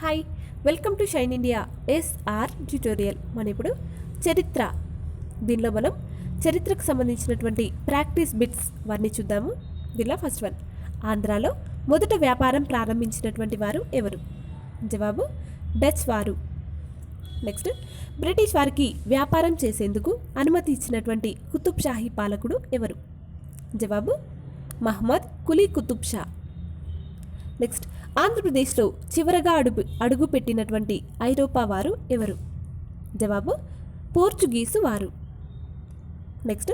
Hi welcome to shine India SR tutorial మనం ఇప్పుడు చరిత్ర. దీనిలో మనం చరిత్రకు సంబంధించినటువంటి ప్రాక్టీస్ బిట్స్ వారిని చూద్దాము. దీనిలో ఫస్ట్ వన్ ఆంధ్రాలో మొదట వ్యాపారం ప్రారంభించినటువంటి వారు ఎవరు? జవాబు డచ్ వారు. నెక్స్ట్ బ్రిటిష్ వారికి వ్యాపారం చేసేందుకు అనుమతి ఇచ్చినటువంటి కుతుబ్ షాహీ పాలకుడు ఎవరు? జవాబు మహమ్మద్ కులీ కుతుబ్ షా. నెక్స్ట్ ఆంధ్రప్రదేశ్లో చివరగా అడుగు అడుగు పెట్టినటువంటి ఐరోపా వారు ఎవరు? జవాబు పోర్చుగీసు వారు. నెక్స్ట్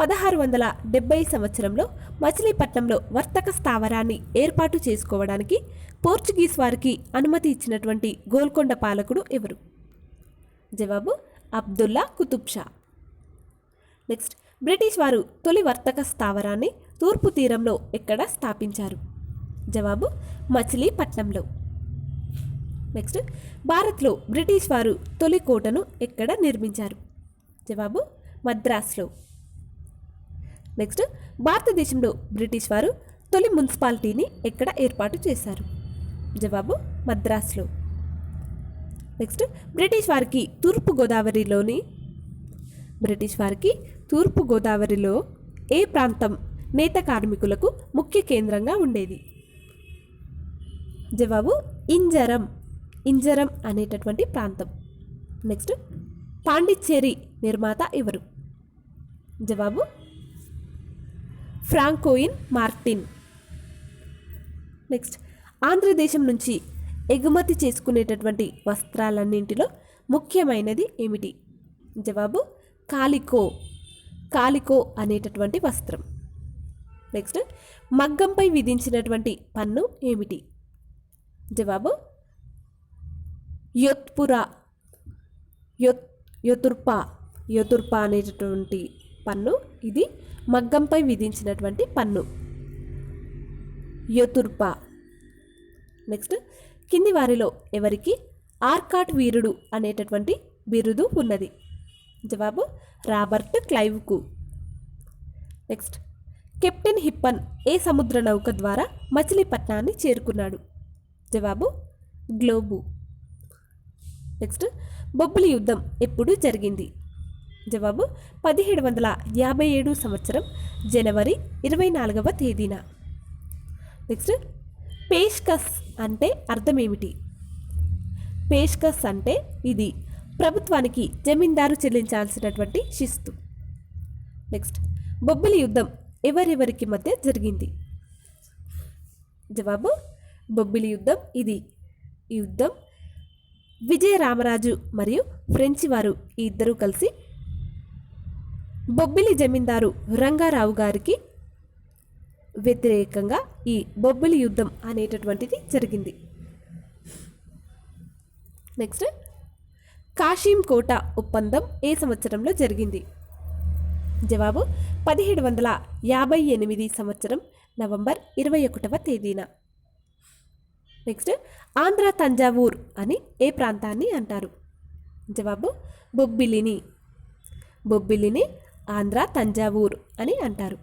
పదహారు వందల డెబ్బై సంవత్సరంలో మచిలీపట్నంలో వర్తక స్థావరాన్ని ఏర్పాటు చేసుకోవడానికి పోర్చుగీస్ వారికి అనుమతి ఇచ్చినటువంటి గోల్కొండ పాలకుడు ఎవరు? జవాబు అబ్దుల్లా కుతుబ్ షా. నెక్స్ట్ బ్రిటిష్ వారు తొలి వర్తక స్థావరాన్ని తూర్పు తీరంలో ఎక్కడ స్థాపించారు? జవాబు మచిలీపట్నంలో. నెక్స్ట్ భారత్లో బ్రిటిష్ వారు తొలి కోటను ఎక్కడ నిర్మించారు? జవాబు మద్రాస్లో. నెక్స్ట్ భారతదేశంలో బ్రిటిష్ వారు తొలి మున్సిపాలిటీని ఎక్కడ ఏర్పాటు చేశారు? జవాబు మద్రాస్లో. నెక్స్ట్ బ్రిటిష్ వారికి తూర్పు గోదావరిలోని బ్రిటిష్ వారికి తూర్పు గోదావరిలో ఏ ప్రాంతం నేత కార్మికులకు ముఖ్య కేంద్రంగా ఉండేది? జవాబు ఇంజరం. ఇంజరం అనేటటువంటి ప్రాంతం. నెక్స్ట్ పాండిచ్చేరి నిర్మాత ఎవరు? జవాబు ఫ్రాంకోయిన్ మార్టిన్. నెక్స్ట్ ఆంధ్రదేశం నుంచి ఎగుమతి చేసుకునేటటువంటి వస్త్రాలన్నింటిలో ముఖ్యమైనది ఏమిటి? జవాబు కాలికో. కాలికో అనేటటువంటి వస్త్రం. నెక్స్ట్ మగ్గంపై విధించినటువంటి పన్ను ఏమిటి? జవాబు? యొత్పుర. యొత్ యొతుర్పా. యొతుర్పా అనేటటువంటి పన్ను ఇది మగ్గంపై విధించినటువంటి పన్ను. యొతుర్పా. నెక్స్ట్ కింది వారిలో ఎవరికి ఆర్కాట్ వీరుడు అనేటటువంటి బిరుదు ఉన్నది? జవాబు రాబర్ట్ క్లైవ్కు. నెక్స్ట్ కెప్టెన్ హిప్పన్ ఏ సముద్ర నౌక ద్వారా మచిలీపట్నాన్ని చేరుకున్నాడు? జవాబు గ్లోబు. నెక్స్ట్ బొబ్బిలి యుద్ధం ఎప్పుడు జరిగింది? జవాబు పదిహేడు వందల యాభై ఏడు సంవత్సరం జనవరి ఇరవై నాలుగవ తేదీన. నెక్స్ట్ పేష్కస్ అంటే అర్థం ఏమిటి పేష్కస్ అంటే ఇది ప్రభుత్వానికి జమీందారు చెల్లించాల్సినటువంటి శిస్తు. నెక్స్ట్ బొబ్బిలి యుద్ధం ఎవరెవరికి మధ్య జరిగింది? జవాబు బొబ్బిలి యుద్ధం ఇది. ఈ యుద్ధం విజయ రామరాజు మరియు ఫ్రెంచి వారు ఈ ఇద్దరూ కలిసి బొబ్బిలి జమీందారు రంగారావు గారికి వ్యతిరేకంగా ఈ బొబ్బిలి యుద్ధం అనేటటువంటిది జరిగింది. నెక్స్ట్ కాషీం కోట ఒప్పందం ఏ సంవత్సరంలో జరిగింది? జవాబు పదిహేడు వందల యాభై ఎనిమిది సంవత్సరం నవంబర్ ఇరవై ఒకటవ తేదీన. నెక్స్ట్ ఆంధ్ర తంజావూర్ అని ఏ ప్రాంతాన్ని అంటారు? జవాబు బొబ్బిలిని. బొబ్బిలిని ఆంధ్ర తంజావూర్ అని అంటారు.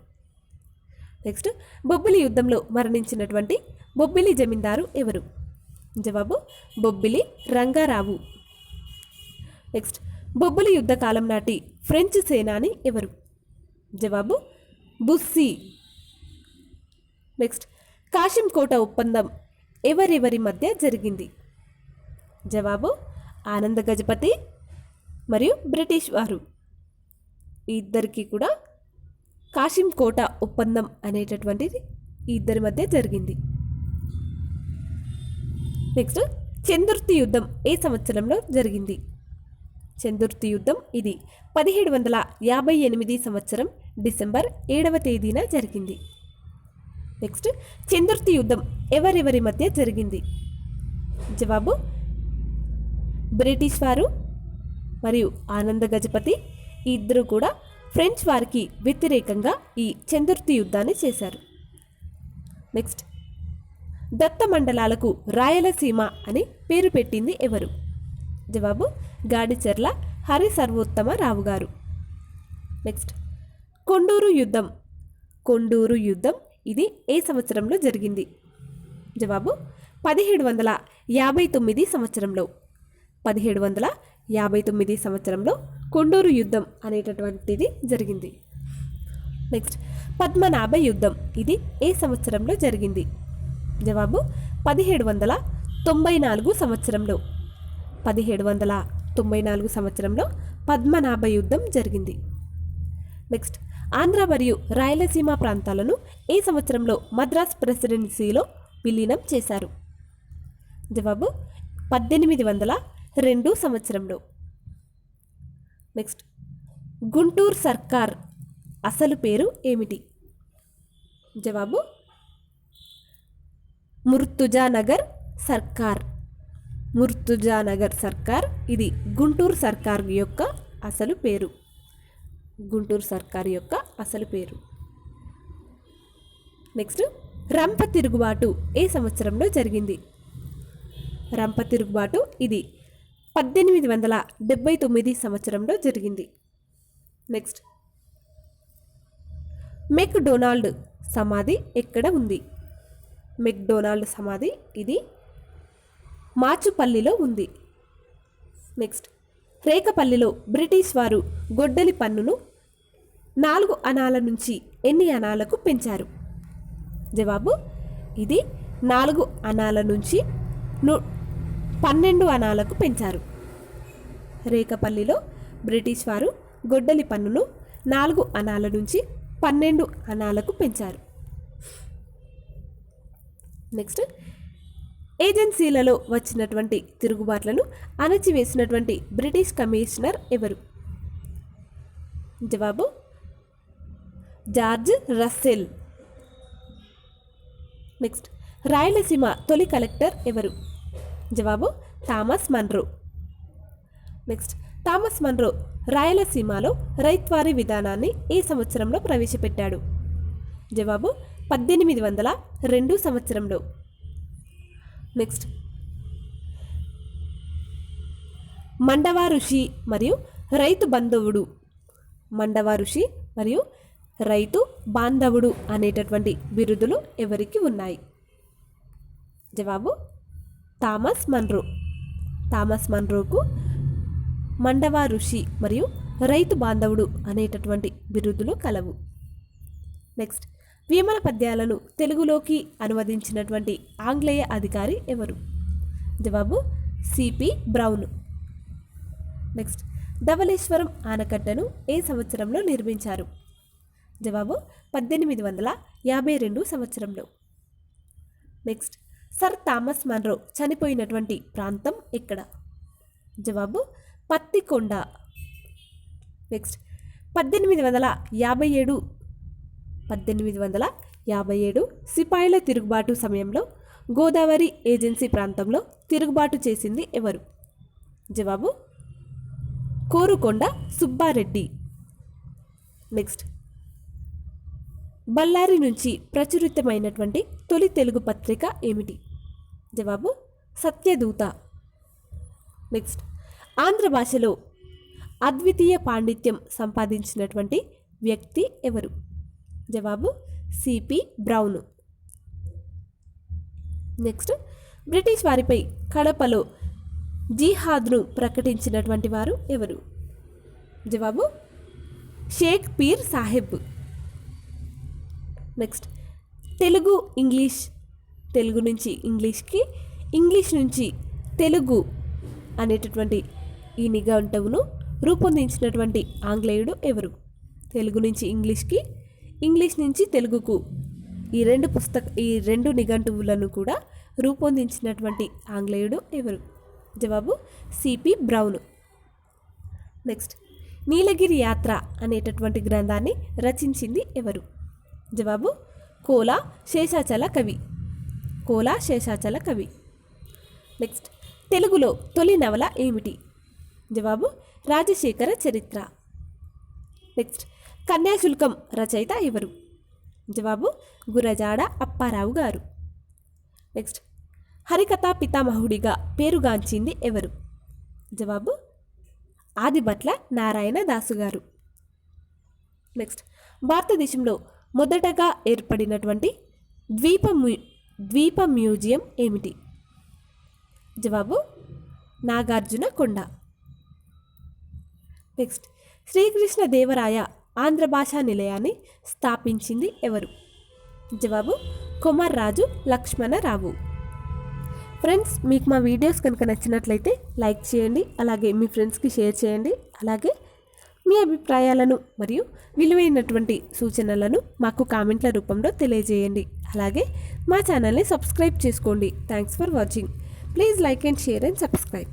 నెక్స్ట్ బొబ్బిలి యుద్ధంలో మరణించినటువంటి బొబ్బిలి జమీందారు ఎవరు? జవాబు బొబ్బిలి రంగారావు. నెక్స్ట్ బొబ్బిలి యుద్ధ కాలం నాటి ఫ్రెంచ్ సేనాని ఎవరు? జవాబు బుస్సీ. నెక్స్ట్ కాశీం కోట ఒప్పందం ఎవరెవరి మధ్య జరిగింది? జవాబు ఆనంద గజపతి మరియు బ్రిటిష్ వారు. ఇద్దరికీ కూడా కాశీం కోట ఒప్పందం అనేటటువంటిది ఇద్దరి మధ్య జరిగింది. నెక్స్ట్ చందుర్తి యుద్ధం ఏ సంవత్సరంలో జరిగింది? చందుర్తి యుద్ధం ఇది పదిహేడు వందల యాభై ఎనిమిది సంవత్సరం డిసెంబర్ ఏడవ తేదీన జరిగింది. నెక్స్ట్ చందుర్తి యుద్ధం ఎవరెవరి మధ్య జరిగింది? జవాబు బ్రిటిష్ వారు మరియు ఆనంద గజపతి. ఇద్దరు కూడా ఫ్రెంచ్ వారికి వ్యతిరేకంగా ఈ చందుర్తి యుద్ధాన్ని చేశారు. నెక్స్ట్ దత్త మండలాలకు రాయలసీమ అని పేరు పెట్టింది ఎవరు? జవాబు గాడిచెర్ల హరి సర్వోత్తమ రావు గారు నెక్స్ట్ కొండూరు యుద్ధం. కొండూరు యుద్ధం ఇది ఏ సంవత్సరంలో జరిగింది? జవాబు పదిహేడు వందల యాభై తొమ్మిది సంవత్సరంలో. పదిహేడు వందల యాభై తొమ్మిది సంవత్సరంలో కొండూరు యుద్ధం అనేటటువంటిది జరిగింది. నెక్స్ట్ పద్మనాభ యుద్ధం. ఇది ఏ సంవత్సరంలో జరిగింది? జవాబు పదిహేడు వందల తొంభై నాలుగు సంవత్సరంలో. పదిహేడు వందల తొంభై నాలుగు సంవత్సరంలో పద్మనాభ యుద్ధం జరిగింది. నెక్స్ట్ ఆంధ్ర మరియు రాయలసీమ ప్రాంతాలను ఏ సంవత్సరంలో మద్రాస్ ప్రెసిడెన్సీలో విలీనం చేశారు. జవాబు పద్దెనిమిది వందల రెండు సంవత్సరంలో. నెక్స్ట్ గుంటూరు సర్కార్ అసలు పేరు ఏమిటి? జవాబు ముర్తుజానగర్ సర్కార్. ముర్తుజానగర్ సర్కార్ ఇది గుంటూరు సర్కార్ యొక్క అసలు పేరు. గుంటూరు సర్కార్ యొక్క అసలు పేరు. నెక్స్ట్ రంప తిరుగుబాటు ఏ సంవత్సరంలో జరిగింది? రంప తిరుగుబాటు ఇది పద్దెనిమిది వందల డెబ్బై తొమ్మిది సంవత్సరంలో జరిగింది. నెక్స్ట్ మెక్ డొనాల్డ్ సమాధి ఎక్కడ ఉంది? మెక్ డొనాల్డ్ సమాధి ఇది మాచుపల్లిలో ఉంది. నెక్స్ట్ రేకపల్లిలో బ్రిటిష్ వారు గొడ్డలి పన్నును నాలుగు అనాల నుంచి ఎన్ని అనాలకు పెంచారు? జవాబు ఇది నాలుగు అనాల నుంచి ను పన్నెండు అనాలకు పెంచారు. రేకపల్లిలో బ్రిటిష్ వారు గొడ్డలి పన్నును నాలుగు అనాల నుంచి పన్నెండు అనాలకు పెంచారు. నెక్స్ట్ ఏజెన్సీలలో వచ్చినటువంటి తిరుగుబాట్లను అణచివేసినటువంటి బ్రిటిష్ కమిషనర్ ఎవరు? జవాబు జార్జ్ రస్సెల్. నెక్స్ట్. రాయలసీమ తొలి కలెక్టర్ ఎవరు? జవాబు Thomas Munro. Next. Thomas Munro రాయలసీమలో రైత్వారీ విధానాన్ని ఏ సంవత్సరంలో ప్రవేశపెట్టాడు? జవాబు పద్దెనిమిది వందల రెండు సంవత్సరంలో. నెక్స్ట్. మండవ ఋషి మరియు రైతు బంధువుడు. మండవ ఋషి మరియు రైతు బాంధవుడు అనేటటువంటి బిరుదులు ఎవరికి ఉన్నాయి? జవాబు థామస్ మన్రో. థామస్ మన్రోకు మండవా ఋషి మరియు రైతు బాంధవుడు అనేటటువంటి బిరుదులు కలవు. నెక్స్ట్ వేమన పద్యాలను తెలుగులోకి అనువదించినటువంటి ఆంగ్లేయ అధికారి ఎవరు? జవాబు సిపి బ్రౌన్. నెక్స్ట్ ధవళేశ్వరం ఆనకట్టను ఏ సంవత్సరంలో నిర్మించారు? జవాబు పద్దెనిమిది వందల యాభై రెండు సంవత్సరంలో. నెక్స్ట్ సర్ థామస్ మన్రో చనిపోయినటువంటి ప్రాంతం ఎక్కడ? జవాబు పత్తికొండ. నెక్స్ట్ పద్దెనిమిది వందల యాభై ఏడు పద్దెనిమిది వందల యాభై ఏడు సిపాయిల తిరుగుబాటు సమయంలో గోదావరి ఏజెన్సీ ప్రాంతంలో తిరుగుబాటు చేసింది ఎవరు? జవాబు కోరుకొండ సుబ్బారెడ్డి. నెక్స్ట్ బళ్ళారి నుంచి ప్రచురితమైనటువంటి తొలి తెలుగు పత్రిక ఏమిటి? జవాబు సత్యదూత. నెక్స్ట్ ఆంధ్ర భాషలో అద్వితీయ పాండిత్యం సంపాదించినటువంటి వ్యక్తి ఎవరు? జవాబు సిపి బ్రౌన్. నెక్స్ట్ బ్రిటిష్ వారిపై కడపలో జిహాద్ను ప్రకటించినటువంటి వారు ఎవరు? జవాబు షేక్ పీర్ సాహెబ్. నెక్స్ట్ తెలుగు ఇంగ్లీష్ తెలుగు నుంచి ఇంగ్లీష్కి ఇంగ్లీష్ నుంచి తెలుగు అనేటటువంటి ఈ నిఘంటువును రూపొందించినటువంటి ఆంగ్లేయుడు ఎవరు? తెలుగు నుంచి ఇంగ్లీష్కి ఇంగ్లీష్ నుంచి తెలుగుకు ఈ రెండు పుస్తక ఈ రెండు నిఘంటువులను కూడా రూపొందించినటువంటి ఆంగ్లేయుడు ఎవరు? జవాబు సిపి బ్రౌన్. నెక్స్ట్ నీలగిరి యాత్ర అనేటటువంటి గ్రంథాన్ని రచించింది ఎవరు? జవాబు కోలా శేషాచల కవి. కోలా శేషాచల కవి. నెక్స్ట్ తెలుగులో తొలి నవల ఏమిటి? జవాబు రాజశేఖర చరిత్ర. నెక్స్ట్ కన్యాశుల్కం రచయిత ఎవరు? జవాబు గురజాడ అప్పారావు గారు. నెక్స్ట్ హరికథా పితామహుడిగా పేరుగాంచింది ఎవరు? జవాబు ఆదిభట్ల నారాయణ దాసు గారు. నెక్స్ట్ భారతదేశంలో మొదటగా ఏర్పడినటువంటి ద్వీప మ్యూ ద్వీప మ్యూజియం ఏమిటి? జవాబు నాగార్జున కొండ. నెక్స్ట్ శ్రీకృష్ణ దేవరాయ ఆంధ్ర భాషా నిలయాన్ని స్థాపించింది ఎవరు? జవాబు కుమార్రాజు లక్ష్మణరావు. ఫ్రెండ్స్ మీకు మా వీడియోస్ కనుక నచ్చినట్లయితే లైక్ చేయండి అలాగే మీ ఫ్రెండ్స్కి షేర్ చేయండి అలాగే మీ అభిప్రాయాలను మరియు విలువైనటువంటి సూచనలను మాకు కామెంట్ల రూపంలో తెలియజేయండి. అలాగే మా ఛానల్ని సబ్స్క్రైబ్ చేసుకోండి. Thanks for watching please like and share and subscribe